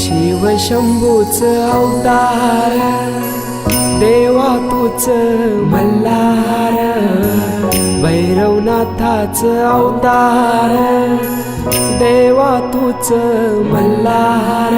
शिव शंभूच अवतार देवा तूच मल्हार भैरवनाथाच अवतार देवा तूच मल्हार.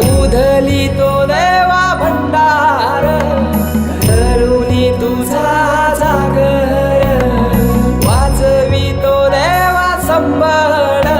उधली तो देवा भंडार तरुणी तुझा जागर वाजवी तो देवा संबळ.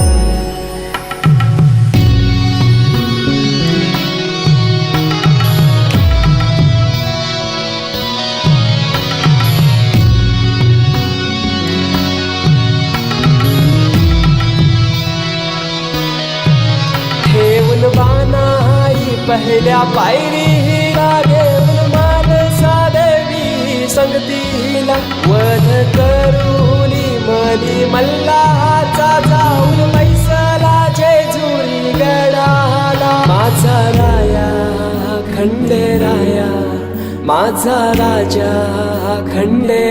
पहिल्या पायरी ही लागे मानसा साधवी संगतीला वध करुनी मनी मल्लाचा जाऊन मैसला जेजुरी गडाला. माझा राया खंडेराया माझा राजा खंडे